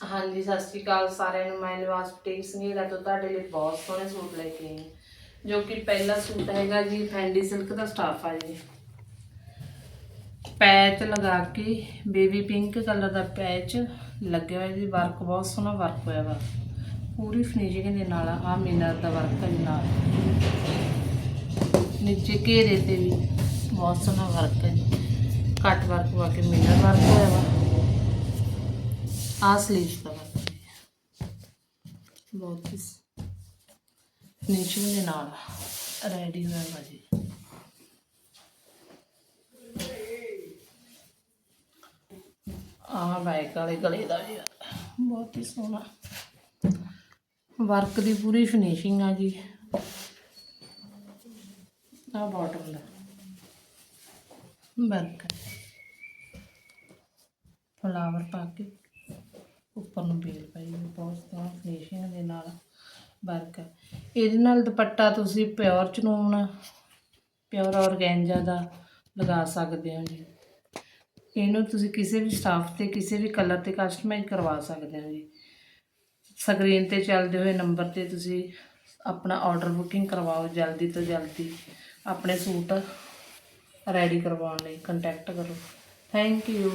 ਹਾਂਜੀ, ਸਤਿ ਸ਼੍ਰੀ ਅਕਾਲ ਸਾਰਿਆਂ ਨੂੰ। ਮੈਂ ਨਿਵਾਸ ਬੁਟੀਕ ਸੰਗੀੜਾ ਤੋਂ ਤੁਹਾਡੇ ਲਈ ਬਹੁਤ ਸੋਹਣੇ ਸੂਟ ਲੈ ਕੇ ਆਈ ਹਾਂ। ਜੋ ਕਿ ਪਹਿਲਾ ਸੂਟ ਹੈਗਾ ਜੀ, ਫੈਂਡੀ ਸਿਲਕ ਦਾ ਸਟਾਫ ਆ ਜੀ। ਪੈਚ ਲਗਾ ਕੇ, ਬੇਬੀ ਪਿੰਕ ਕਲਰ ਦਾ ਪੈਚ ਲੱਗਿਆ ਹੋਇਆ ਜੀ, ਵਰਕ ਬਹੁਤ ਸੋਹਣਾ ਵਰਕ ਹੋਇਆ ਵਾ। ਪੂਰੀ ਫਿਨਿਸ਼ਿੰਗ ਦੇ ਨਾਲ ਆ ਮਿਨਰ ਦਾ ਵਰਕ ਹੈ ਨਾਲ। ਨੀਚੇ ਘੇਰੇ ਤੇ ਵੀ ਬਹੁਤ ਸੋਹਣਾ ਵਰਕ ਹੈ ਜੀ। ਕੱਟ ਵਰਕ ਵਾ ਕੇ ਮਿਨਰ ਵਰਕ ਹੋਇਆ ਵਾ। ਆ ਸਲੀਵਸ ਦਾ ਵਰਕ ਹੈ। ਬਹੁਤ ਹੀ ਫਿਨਿਸ਼ਿੰਗ ਦੇ ਨਾਲ ਰੈਡੀ ਹੋਇਆ ਵਾ ਜੀ। ਆ ਬੈਕ ਵਾਲੇ ਗਲੇ ਦਾ ਵੀ ਬਹੁਤ ਹੀ ਸੋਹਣਾ। ਵਰਕ ਦੀ ਪੂਰੀ ਫਿਨਿਸ਼ਿੰਗ ਆ ਜੀ। ਆ ਬਾਟਮ ਦਾ। ਵਰਕ ਫਲਾਵਰ ਪਾ ਕੇ। ਉੱਪਰ ਨੂੰ ਬੇਲ ਪਾਈ ਬਹੁਤ ਸੋਹਣਾ ਫਿਨਿਸ਼ਿੰਗ ਦੇ ਨਾਲ ਵਰਕ ਹੈ ਇਹਦੇ ਨਾਲ ਦੁਪੱਟਾ ਤੁਸੀਂ ਪਿਓਰ ਚਨੂਨ ਪਿਓਰ ਔਰਗੈਂਜਾ ਦਾ ਲਗਾ ਸਕਦੇ ਹੋ ਜੀ। ਇਹਨੂੰ ਤੁਸੀਂ ਕਿਸੇ ਵੀ ਸਟਾਫ ਤੇ, ਕਿਸੇ ਵੀ ਕਲਰ ਤੇ ਕਸਟਮਾਈਜ਼ ਕਰਵਾ ਸਕਦੇ ਹੋ ਜੀ। ਸਕਰੀਨ ਤੇ ਚੱਲਦੇ ਹੋਏ ਨੰਬਰ ਤੇ ਤੁਸੀਂ ਆਪਣਾ ਆਰਡਰ ਬੁਕਿੰਗ ਕਰਵਾਓ, ਜਲਦੀ ਤੋਂ ਜਲਦੀ ਆਪਣੇ ਸੂਟ ਰੈਡੀ ਕਰਵਾਉਣ ਲਈ ਕੰਟੈਕਟ ਕਰੋ। Thank you